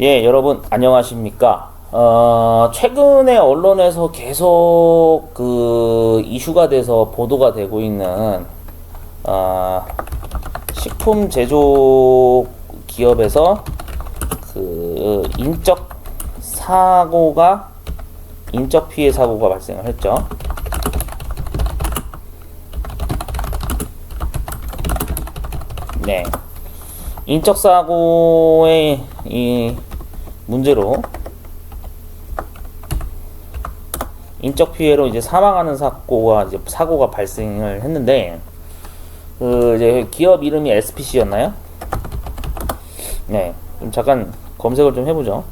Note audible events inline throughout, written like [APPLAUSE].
예, 여러분 안녕하십니까? 어, 최근에 언론에서 계속 그 이슈가 돼서 보도가 되고 있는 어, 식품 제조 기업에서 그 인적 사고가 인적 피해 사고가 발생을 했죠. 네. 인적 사고의 이 문제로 인적 피해로 이제 사망하는 사고가 이제 사고가 발생을 했는데 그 이제 기업 이름이 SPC였나요? 네. 좀 잠깐 검색을 좀 해보죠.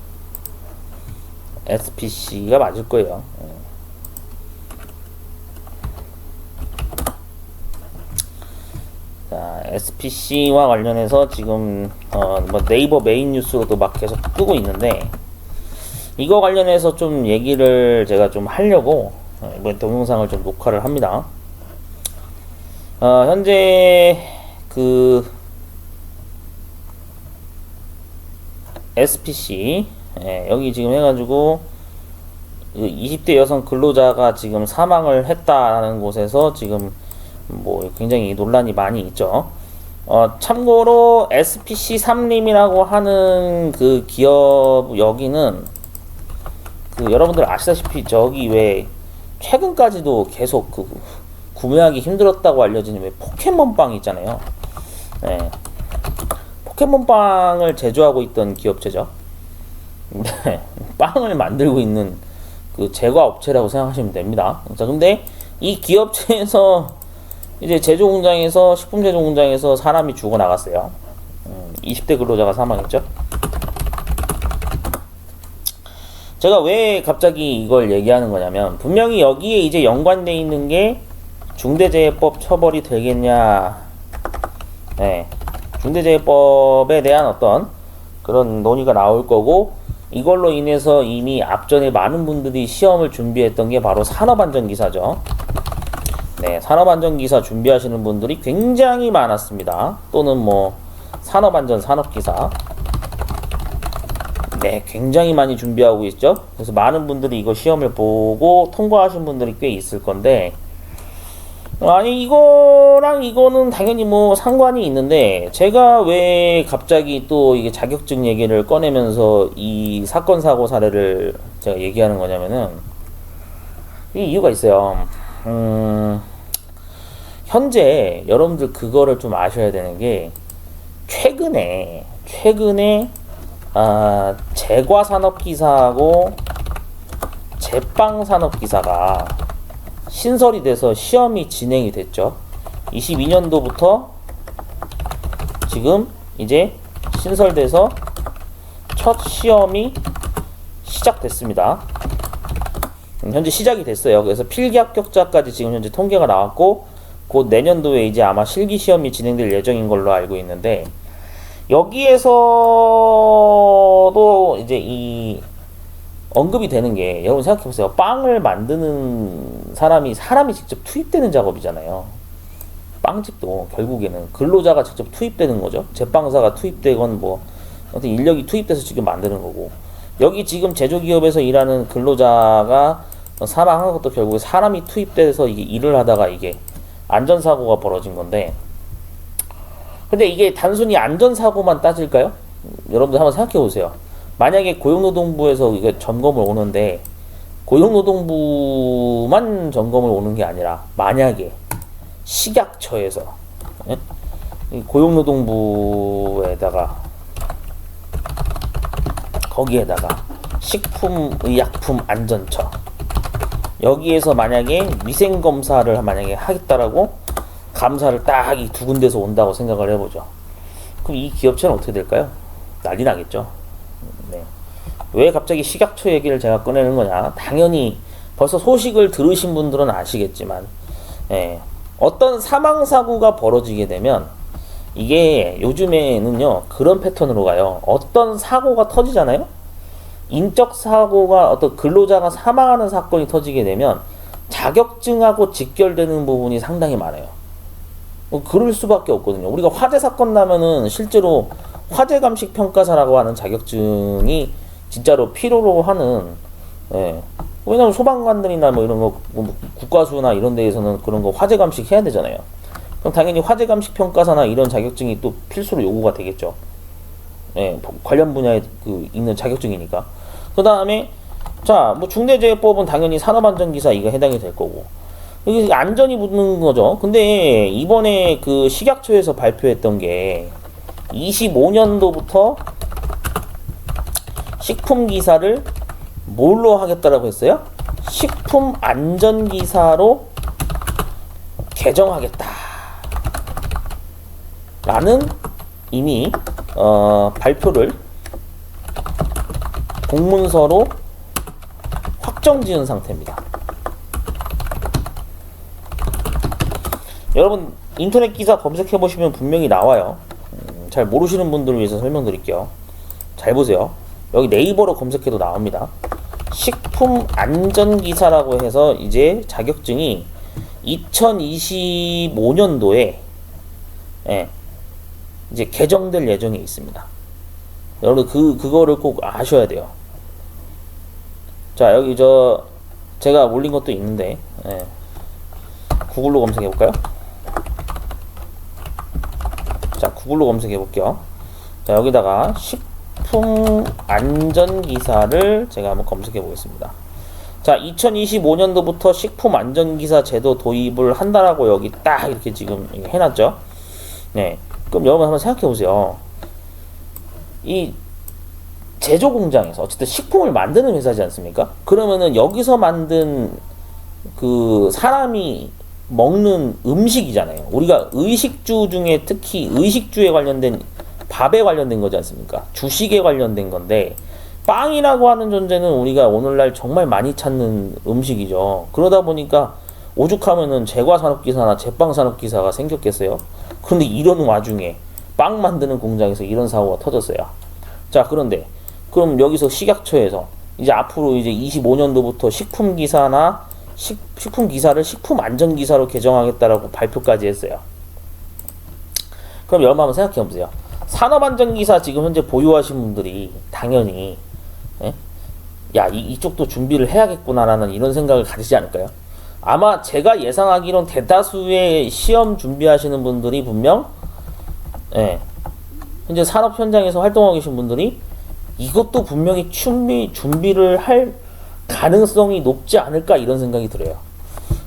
SPC가 맞을 거예요. 네. 자, SPC와 관련해서 지금 어, 뭐 네이버 메인 뉴스로도 막 계속 뜨고 있는데 이거 관련해서 좀 얘기를 제가 좀 하려고 어, 이번 동영상을 좀 녹화를 합니다. 어, 현재 그 SPC 예, 여기 지금 해가지고 20대 여성 근로자가 지금 사망을 했다는 곳에서 지금 뭐 굉장히 논란이 많이 있죠. 어, 참고로 SPC 삼림이라고 하는 그 기업 여기는 그 여러분들 아시다시피 저기 왜 최근까지도 계속 그 구매하기 힘들었다고 알려진 왜 포켓몬빵 있잖아요. 네. 포켓몬빵을 제조하고 있던 기업체죠. 네. [LAUGHS] 빵을 만들고 있는 그 제과 업체라고 생각하시면 됩니다. 자, 근데 이 기업체에서 이제 제조 공장에서 식품 제조 공장에서 사람이 죽어 나갔어요. 음, 20대 근로자가 사망했죠. 제가 왜 갑자기 이걸 얘기하는 거냐면 분명히 여기에 이제 연관돼 있는 게 중대재해법 처벌이 되겠냐, 네, 중대재해법에 대한 어떤 그런 논의가 나올 거고 이걸로 인해서 이미 앞전에 많은 분들이 시험을 준비했던 게 바로 산업안전기사죠. 네, 산업안전기사 준비하시는 분들이 굉장히 많았습니다. 또는 뭐 산업안전 산업기사. 네, 굉장히 많이 준비하고 있죠. 그래서 많은 분들이 이거 시험을 보고 통과하신 분들이 꽤 있을 건데 아니 이거랑 이거는 당연히 뭐 상관이 있는데 제가 왜 갑자기 또 이게 자격증 얘기를 꺼내면서 이 사건 사고 사례를 제가 얘기하는 거냐면은 이 이유가 있어요. 음, 현재 여러분들 그거를 좀 아셔야 되는 게 최근에 최근에 아, 제과 산업 기사하고 제빵 산업 기사가 신설이 돼서 시험이 진행이 됐죠. 22년도부터 지금 이제 신설돼서 첫 시험이 시작됐습니다. 음, 현재 시작이 됐어요. 그래서 필기 합격자까지 지금 현재 통계가 나왔고 곧 내년도에 이제 아마 실기 시험이 진행될 예정인 걸로 알고 있는데 여기에서도 이제 이 언급이 되는 게 여러분 생각해 보세요. 빵을 만드는 사람이 사람이 직접 투입되는 작업이잖아요. 빵집도 결국에는 근로자가 직접 투입되는 거죠. 제빵사가 투입되건 뭐 어떤 인력이 투입돼서 지금 만드는 거고 여기 지금 제조기업에서 일하는 근로자가 사망한 것도 결국에 사람이 투입돼서 이게 일을 하다가 이게 안전사고가 벌어진 건데 근데 이게 단순히 안전사고만 따질까요? 여러분들 한번 생각해 보세요. 만약에 고용노동부에서 이게 점검을 오는데 고용노동부만 점검을 오는 게 아니라 만약에 식약처에서 예? 이 고용노동부에다가 거기에다가 식품의약품안전처 여기에서 만약에 위생 검사를 만약에 하겠다라고 감사를 딱 이 두 군데서 온다고 생각을 해보죠. 그럼 이 기업체는 어떻게 될까요? 난리 나겠죠. 네. 왜 갑자기 식약처 얘기를 제가 꺼내는 거냐? 당연히 벌써 소식을 들으신 분들은 아시겠지만, 예, 어떤 사망 사고가 벌어지게 되면 이게 요즘에는요 그런 패턴으로 가요. 어떤 사고가 터지잖아요. 인적 사고가 어떤 근로자가 사망하는 사건이 터지게 되면 자격증하고 직결되는 부분이 상당히 많아요. 뭐 그럴 수밖에 없거든요. 우리가 화재 사건 나면은 실제로 화재 감식 평가사라고 하는 자격증이 진짜로 필요로 하는 예. 왜냐면 소방관들이나 뭐 이런 거, 뭐 국가수나 이런 데에서는 그런 거 화재 감식 해야 되잖아요. 그럼 당연히 화재 감식 평가사나 이런 자격증이 또 필수로 요구가 되겠죠. 예, 관련 분야에 그 있는 자격증이니까. 그 다음에 자, 뭐 중대재해법은 당연히 산업안전기사 이거 해당이 될 거고. 여기 안전이 붙는 거죠. 근데 이번에 그 식약처에서 발표했던 게 25년도부터 식품 기사를 뭘로 하겠다라고 했어요? 식품 안전 기사로 개정하겠다. 라는 이미 어, 발표를 공문서로 확정 지은 상태입니다. 여러분 인터넷 기사 검색해 보시면 분명히 나와요. 음, 잘 모르시는 분들을 위해서 설명드릴게요. 잘 보세요. 여기 네이버로 검색해도 나옵니다. 식품 안전 기사라고 해서 이제 자격증이 2025년도에 예, 이제 개정될 예정에 있습니다. 여러분 그 그거를 꼭 아셔야 돼요. 자 여기 저 제가 올린 것도 있는데 예. 구글로 검색해 볼까요? 자 구글로 검색해 볼게요. 자 여기다가 식품 안전 기사를 제가 한번 검색해 보겠습니다. 자 2025년도부터 식품 안전 기사 제도 도입을 한다라고 여기 딱 이렇게 지금 해놨죠. 네. 그럼 여러분 한번 생각해 보세요. 이 제조 공장에서 어쨌든 식품을 만드는 회사지 않습니까? 그러면은 여기서 만든 그 사람이 먹는 음식이잖아요. 우리가 의식주 중에 특히 의식주에 관련된 밥에 관련된 거지 않습니까? 주식에 관련된 건데 빵이라고 하는 존재는 우리가 오늘날 정말 많이 찾는 음식이죠. 그러다 보니까 오죽하면은 제과 산업기사나 제빵 산업기사가 생겼겠어요. 그런데 이런 와중에 빵 만드는 공장에서 이런 사고가 터졌어요. 자, 그런데 그럼 여기서 식약처에서 이제 앞으로 이제 25년도부터 식품 기사나 식, 식품 기사를 식품 안전 기사로 개정하겠다라고 발표까지 했어요. 그럼 여러분 한번 생각해 보세요. 산업 안전 기사 지금 현재 보유하신 분들이 당연히 예? 야, 이, 이쪽도 준비를 해야겠구나라는 이런 생각을 가지지 않을까요? 아마 제가 예상하기론 대다수의 시험 준비하시는 분들이 분명 예, 현재 산업 현장에서 활동하고 계신 분들이 이것도 분명히 준비, 준비를 할 가능성이 높지 않을까 이런 생각이 들어요.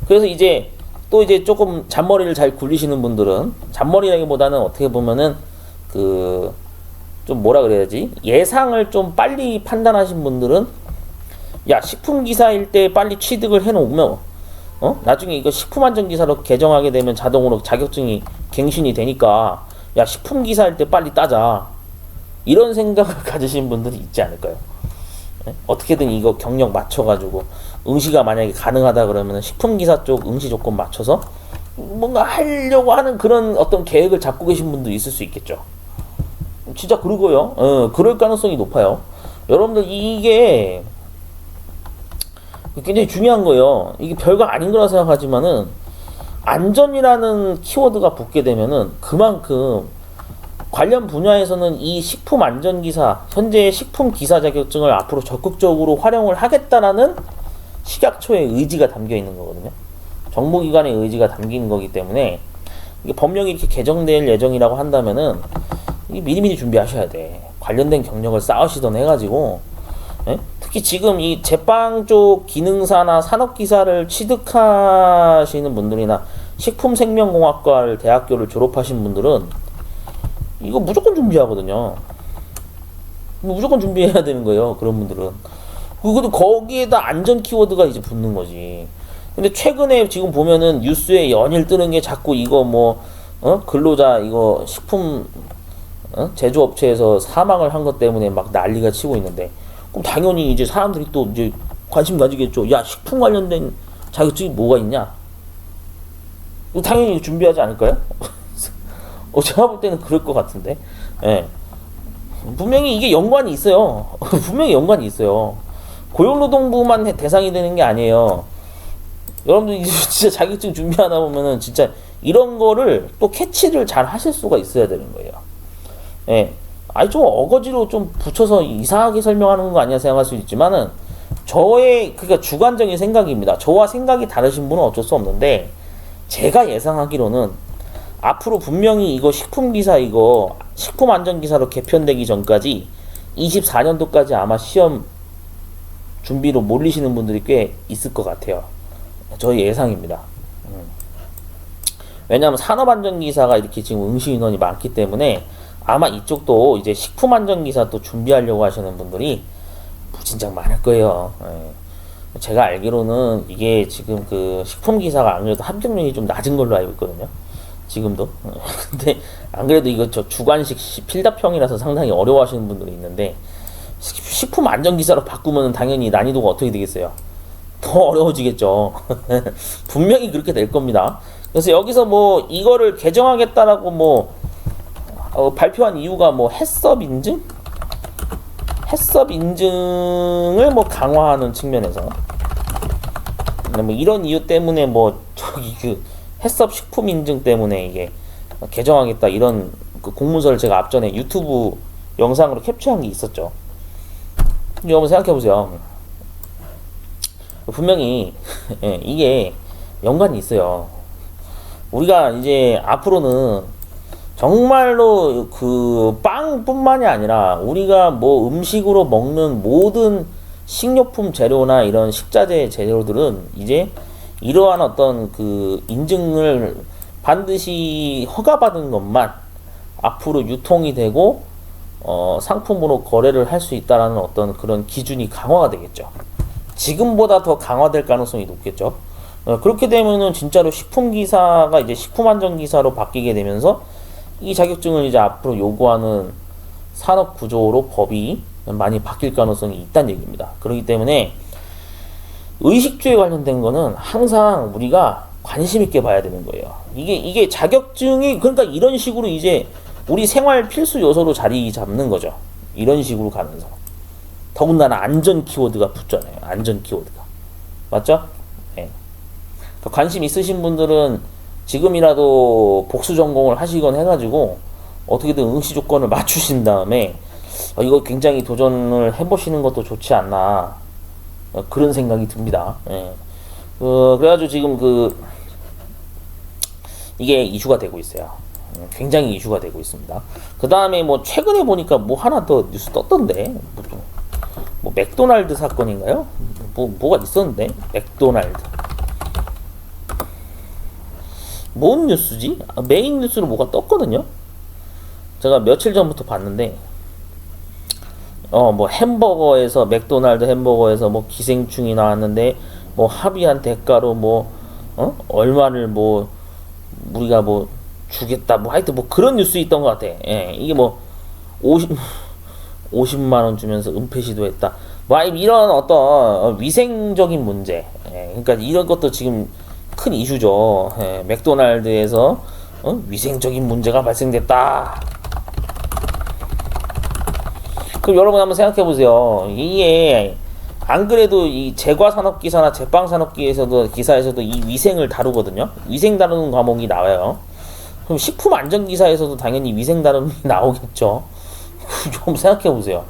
그래서 이제 또 이제 조금 잔머리를 잘 굴리시는 분들은 잔머리라기보다는 어떻게 보면은 그 좀 뭐라 그래야지? 예상을 좀 빨리 판단하신 분들은 야 식품 기사일 때 빨리 취득을 해놓으면 어? 나중에 이거 식품 안전 기사로 개정하게 되면 자동으로 자격증이 갱신이 되니까 야 식품 기사일 때 빨리 따자 이런 생각을 [LAUGHS] 가지신 분들이 있지 않을까요? 예? 어떻게든 이거 경력 맞춰가지고 응시가 만약에 가능하다 그러면 식품 기사 쪽 응시 조건 맞춰서 뭔가 하려고 하는 그런 어떤 계획을 잡고 계신 분도 있을 수 있겠죠. 진짜 그러고요. 어, 그럴 가능성이 높아요. 여러분들 이게 굉장히 중요한 거예요. 이게 별거 아닌 거라 생각하지만은 안전이라는 키워드가 붙게 되면은 그만큼 관련 분야에서는 이 식품 안전 기사, 현재 식품 기사 자격증을 앞으로 적극적으로 활용을 하겠다라는 식약처의 의지가 담겨 있는 거거든요. 정보기관의 의지가 담긴 거기 때문에 이게 법령이 이렇게 개정될 예정이라고 한다면은 이 미리미리 준비하셔야 돼. 관련된 경력을 쌓으시던 해가지고 예? 특히 지금 이 제빵 쪽 기능사나 산업기사를 취득하시는 분들이나 식품생명공학과를 대학교를 졸업하신 분들은 이거 무조건 준비하거든요. 무조건 준비해야 되는 거예요. 그런 분들은. 그것도 거기에다 안전 키워드가 이제 붙는 거지. 근데 최근에 지금 보면은 뉴스에 연일 뜨는 게 자꾸 이거 뭐, 어? 근로자 이거 식품, 어? 제조업체에서 사망을 한 것 때문에 막 난리가 치고 있는데, 그럼 당연히 이제 사람들이 또 이제 관심 가지겠죠. 야, 식품 관련된 자격증이 뭐가 있냐? 당연히 준비하지 않을까요? [LAUGHS] 어, 제가 볼 때는 그럴 것 같은데. 예. 분명히 이게 연관이 있어요. [LAUGHS] 분명히 연관이 있어요. 고용노동부만 해- 대상이 되는 게 아니에요. 여러분들 [LAUGHS] 진짜 자격증 준비하다 보면은 진짜 이런 거를 또 캐치를 잘 하실 수가 있어야 되는 거예요. 예. 아니 좀 어거지로 좀 붙여서 이상하게 설명하는 거 아니야 생각할 수 있지만은 저의 그러니까 주관적인 생각입니다. 저와 생각이 다르신 분은 어쩔 수 없는데 제가 예상하기로는 앞으로 분명히 이거 식품 기사 이거 식품 안전 기사로 개편되기 전까지 24년도까지 아마 시험 준비로 몰리시는 분들이 꽤 있을 것 같아요. 저희 예상입니다. 음. 왜냐하면 산업안전기사가 이렇게 지금 응시 인원이 많기 때문에 아마 이쪽도 이제 식품안전기사 또 준비하려고 하시는 분들이 무진장 많을 거예요. 예. 제가 알기로는 이게 지금 그 식품기사가 안 그래도 합격률이 좀 낮은 걸로 알고 있거든요. 지금도. [LAUGHS] 근데 안 그래도 이거 저 주관식 시- 필답형이라서 상당히 어려워하시는 분들이 있는데 식- 식품 안전 기사로 바꾸면 당연히 난이도가 어떻게 되겠어요? 더 어려워지겠죠. [LAUGHS] 분명히 그렇게 될 겁니다. 그래서 여기서 뭐 이거를 개정하겠다라고 뭐 어, 발표한 이유가 뭐 해썹 인증? 해썹 인증을 뭐 강화하는 측면에서 뭐 이런 이유 때문에 뭐 저기 그 해썹 식품 인증 때문에 이게 개정하겠다 이런 그 공문서를 제가 앞전에 유튜브 영상으로 캡처한 게 있었죠. 여러분 생각해 보세요. 분명히 [LAUGHS] 예, 이게 연관이 있어요. 우리가 이제 앞으로는 정말로 그 빵뿐만이 아니라 우리가 뭐 음식으로 먹는 모든 식료품 재료나 이런 식자재 재료들은 이제 이러한 어떤 그 인증을 반드시 허가받은 것만 앞으로 유통이 되고 어, 상품으로 거래를 할 수 있다라는 어떤 그런 기준이 강화가 되겠죠. 지금보다 더 강화될 가능성이 높겠죠. 어, 그렇게 되면은 진짜로 식품 기사가 이제 식품 안전 기사로 바뀌게 되면서 이 자격증을 이제 앞으로 요구하는 산업 구조로 법이 많이 바뀔 가능성이 있다는 얘기입니다. 그렇기 때문에 의식주에 관련된 거는 항상 우리가 관심 있게 봐야 되는 거예요. 이게 이게 자격증이 그러니까 이런 식으로 이제 우리 생활 필수 요소로 자리 잡는 거죠. 이런 식으로 가면서 더군다나 안전 키워드가 붙잖아요. 안전 키워드가 맞죠? 네. 관심 있으신 분들은 지금이라도 복수 전공을 하시건 해가지고 어떻게든 응시 조건을 맞추신 다음에 어, 이거 굉장히 도전을 해보시는 것도 좋지 않나 어, 그런 생각이 듭니다. 예. 어, 그래가지고 지금 그 이게 이슈가 되고 있어요. 음, 굉장히 이슈가 되고 있습니다. 그 다음에 뭐 최근에 보니까 뭐 하나 더 뉴스 떴던데 뭐, 좀- 뭐 맥도날드 사건인가요? 뭐 뭐가 있었는데 맥도날드 뭔 뉴스지? 아, 메인 뉴스로 뭐가 떴거든요. 제가 며칠 전부터 봤는데 어 뭐 햄버거에서 맥도날드 햄버거에서 뭐 기생충이 나왔는데 뭐 합의한 대가로 뭐 어? 얼마를 뭐 우리가 뭐 주겠다 뭐 하여튼 뭐 그런 뉴스 있던 것 같아. 예, 이게 뭐 50, 50만 [LAUGHS] 원 주면서 은폐 시도했다. 뭐 이런 어떤 위생적인 문제. 예, 그러니까 이런 것도 지금 큰 이슈죠. 예, 맥도날드에서 어? 위생적인 문제가 발생됐다. 그럼 여러분 한번 생각해 보세요. 이게 안 그래도 이 제과 산업 기사나 제빵 산업 기에서도 기사에서도 이 위생을 다루거든요. 위생 다루는 과목이 나와요. 그럼 식품 안전 기사에서도 당연히 위생 다루는 게 [LAUGHS] 나오겠죠. [LAUGHS] 좀 생각해 보세요.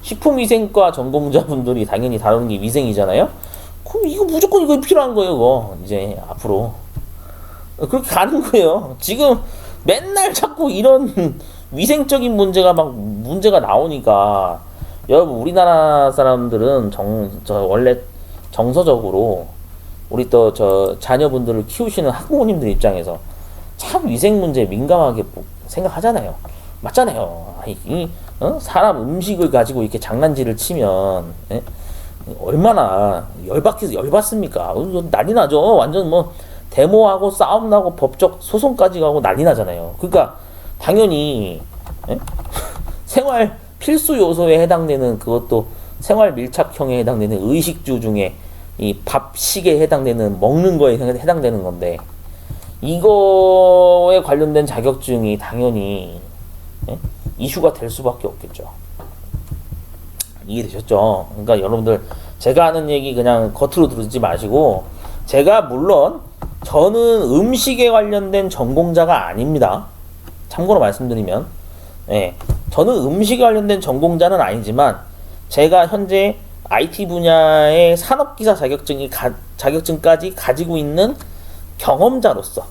식품 위생과 전공자분들이 당연히 다루는 게 위생이잖아요. 그럼 이거 무조건 이거 필요한 거예요, 이거. 이제 앞으로. 그렇게 가는 거예요. 지금 맨날 자꾸 이런 위생적인 문제가 막 문제가 나오니까 여러분 우리나라 사람들은 정 저 원래 정서적으로 우리 또 저 자녀분들을 키우시는 학부모님들 입장에서 참 위생 문제에 민감하게 보- 생각하잖아요. 맞잖아요. 이, 어? 사람 음식을 가지고 이렇게 장난질을 치면 예? 얼마나 열받기 열받습니까? 어, 이거 난리 나죠. 완전 뭐 데모하고 싸움 나고 법적 소송까지 가고 난리 나잖아요. 그러니까 당연히 예? [LAUGHS] 생활 필수 요소에 해당되는 그것도 생활 밀착형에 해당되는 의식주 중에 이 밥식에 해당되는 먹는 거에 해당되는 건데 이거에 관련된 자격증이 당연히 예? 이슈가 될 수밖에 없겠죠. 이해되셨죠? 그러니까 여러분들 제가 하는 얘기 그냥 겉으로 들으지 마시고 제가 물론 저는 음식에 관련된 전공자가 아닙니다. 참고로 말씀드리면, 예, 저는 음식에 관련된 전공자는 아니지만 제가 현재 IT 분야의 산업기사 자격증이 가, 자격증까지 가지고 있는 경험자로서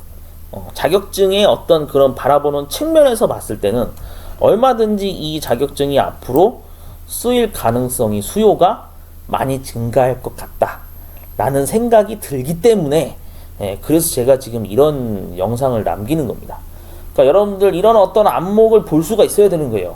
어, 자격증의 어떤 그런 바라보는 측면에서 봤을 때는 얼마든지 이 자격증이 앞으로 쓰일 가능성이 수요가 많이 증가할 것 같다라는 생각이 들기 때문에 예, 그래서 제가 지금 이런 영상을 남기는 겁니다. 그러니까 여러분들 이런 어떤 안목을 볼 수가 있어야 되는 거예요.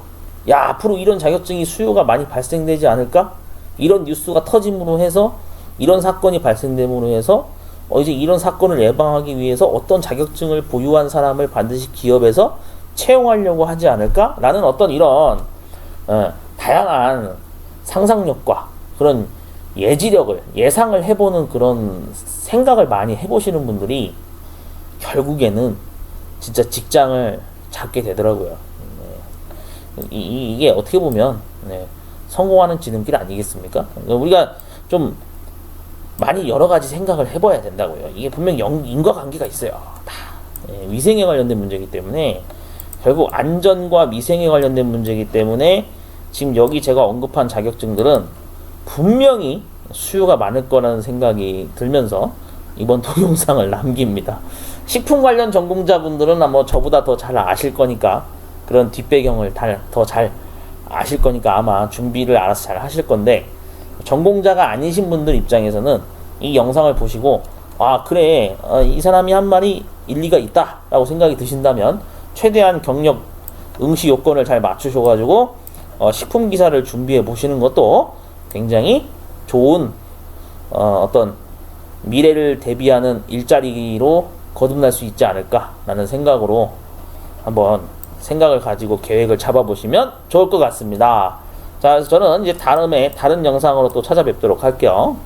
야 앞으로 이런 자격증이 수요가 많이 발생되지 않을까? 이런 뉴스가 터짐으로 해서 이런 사건이 발생됨으로 해서 어, 이제 이런 사건을 예방하기 위해서 어떤 자격증을 보유한 사람을 반드시 기업에서 채용하려고 하지 않을까 라는 어떤 이런 어, 다양한 상상력과 그런 예지력을 예상을 해보는 그런 생각을 많이 해보시는 분들이 결국에는 진짜 직장을 잡게 되더라고요. 네. 이, 이- 이게 어떻게 보면 네, 성공하는 지름길 아니겠습니까? 우리가 좀 많이 여러 가지 생각을 해봐야 된다고요. 이게 분명 영, 인과관계가 있어요. 다 예, 위생에 관련된 문제이기 때문에 결국 안전과 위생에 관련된 문제이기 때문에 지금 여기 제가 언급한 자격증들은 분명히 수요가 많을 거라는 생각이 들면서 이번 [LAUGHS] 동영상을 남깁니다. 식품 관련 전공자분들은 아마 저보다 더 잘 아실 거니까 그런 뒷배경을 더 잘 아실 거니까 아마 준비를 알아서 잘 하실 건데 전공자가 아니신 분들 입장에서는 이 영상을 보시고 아 그래 어, 이 사람이 한 말이 일리가 있다 라고 생각이 드신다면 최대한 경력 응시 요건을 잘 맞추셔가지고 어, 식품 기사를 준비해 보시는 것도 굉장히 좋은 어, 어떤 미래를 대비하는 일자리로 거듭날 수 있지 않을까라는 생각으로 한번 생각을 가지고 계획을 잡아보시면 좋을 것 같습니다. 자, 저는 이제 다음에 다른 영상으로 또 찾아뵙도록 할게요.